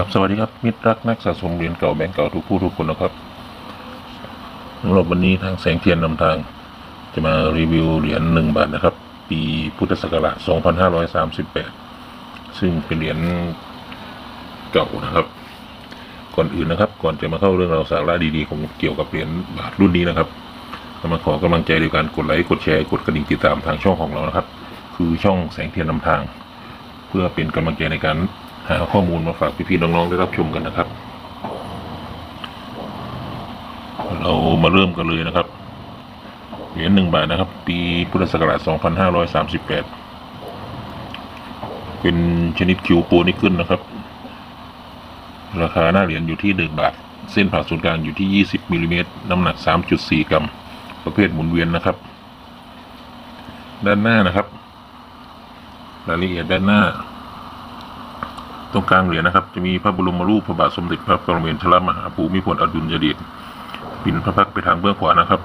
ครับสวัสดีครับมิตรรักนักสะสมเหรียญเก่าแบงก์เก่าทุกผู้ทุกคนนะครับสำหรับวันนี้ทางแสงเทียนนำทาง จะมารีวิวเหรียญหนึ่งบาทนะครับ ปีพุทธศักราช 2538 ซึ่งเป็นเหรียญเก่านะครับ ก่อนอื่นนะครับ ก่อนจะมาเข้าเรื่องราวสาระดีๆของเกี่ยวกับเหรียญบาทรุ่นนี้นะครับมาขอกำลังใจด้วยการกดไลค์กดแชร์กดกระดิ่งติดตามทางช่องของเรานะครับ คือช่องแสงเทียนนำทาง เพื่อเป็นกำลังใจในการ หาข้อมูลมาฝากพี่ๆน้องๆได้รับชมกันนะครับ เรามาเริ่มกันเลยนะครับเหรียญหนึ่งบาทนะครับ ปีพุทธศักราช 2538 เป็นชนิดคิวโปนิกเกิลนะครับ ราคาหน้าเหรียญอยู่ที่หนึ่งบาท เส้นผ่าศูนย์กลางอยู่ที่ 20มิลลิเมตรน้ำหนัก 3.4 กรัม ประเภทหมุนเวียนนะครับ ด้านหน้านะครับ รายละเอียดด้านหน้า ตรงกลางเหรียญนะครับ จะมีพระบรมรูปพระบาทสมเด็จพระปรมินทรมหาภูมิพลอดุลยเดชปินพระพักตร์ไปทางเบื้องขวานะครับ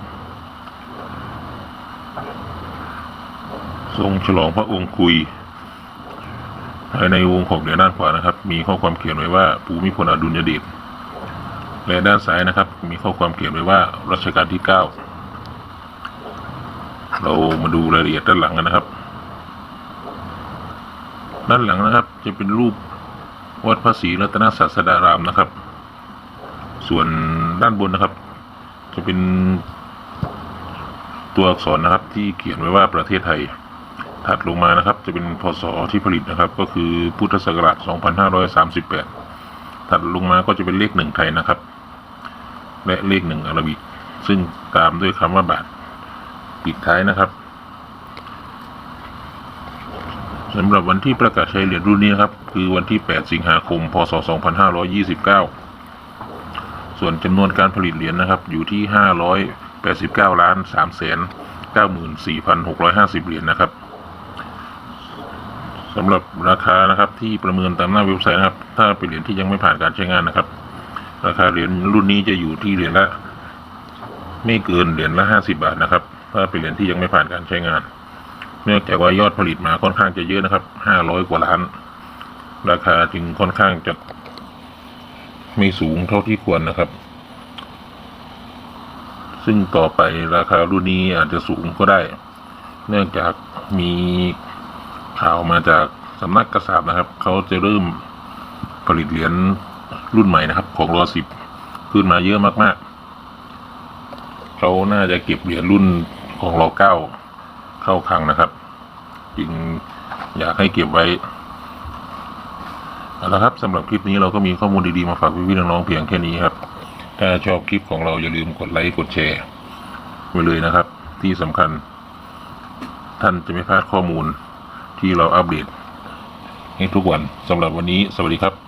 ทรงฉลองพระองค์คุยภายในวงของเหรียญด้านขวานะครับ มีข้อความเขียนไว้ว่าภูมิพลอดุลยเดชและด้านซ้ายนะครับ มีข้อความเขียนไว้ว่ารัชกาลที่เก้าเรามาดูรายละเอียดด้านหลังกันนะครับ ด้านหลังนะครับ จะเป็นรูป วัดพระศรีรัตนศาสดารามนะครับ ส่วนด้านบนนะครับ จะเป็นตัวอักษรนะครับ ที่เขียนไว้ว่าประเทศไทย ถัดลงมานะครับ จะเป็นพศที่ผลิตนะครับ ก็คือพุทธศักราช 2538 ถัดลงมาก็จะเป็นเลขหนึ่งไทยนะครับ และเลขหนึ่งอาราบิกซึ่งตามด้วยคำว่าบาทปิดท้ายนะครับ สำหรับวันที่ประกาศใช้เหรียญรุ่นนี้ครับ คือวันที่ 8 สิงหาคม พศ 2529 ส่วนจำนวนการผลิตเหรียญนะครับ อยู่ที่ 589 ล้าน3แสน94,650 เหรียญนะครับสำหรับราคานะครับที่ประเมินตามหน้าเว็บไซต์นะครับ ถ้าเป็นเหรียญที่ยังไม่ผ่านการใช้งานนะครับ ราคาเหรียญรุ่นนี้จะอยู่ที่เหรียญละ ไม่เกินเหรียญละ 50 บาทนะครับ ถ้าเป็นเหรียญที่ยังไม่ผ่านการใช้งาน เนื่องจากว่ายอดผลิตมาค่อนข้างจะเยอะนะครับ ห้าร้อยกว่าล้าน ราคาจึงค่อนข้างจะไม่สูงเท่าที่ควรนะครับ ซึ่งต่อไปราคารุ่นนี้อาจจะสูงก็ได้ เนื่องจากมีข่าวมาจากสำนักกษัตริย์นะครับ เขาจะเริ่มผลิตเหรียญรุ่นใหม่นะครับ ของรอสิบขึ้นมาเยอะมากๆ เขาน่าจะเก็บเหรียญรุ่นของรอเก้า เข้าคลังนะครับ จึงอยากให้เก็บไว้เอาละครับสำหรับคลิปนี้เราก็มีข้อมูลดีๆมาฝากพี่ๆน้องๆเพียงแค่นี้ครับ ถ้าชอบคลิปของเราอย่าลืมกดไลค์กดแชร์ไว้เลยนะครับ ที่สำคัญ ท่านจะไม่พลาดข้อมูลที่เราอัปเดตให้ทุกวันสำหรับวันนี้ สวัสดีครับ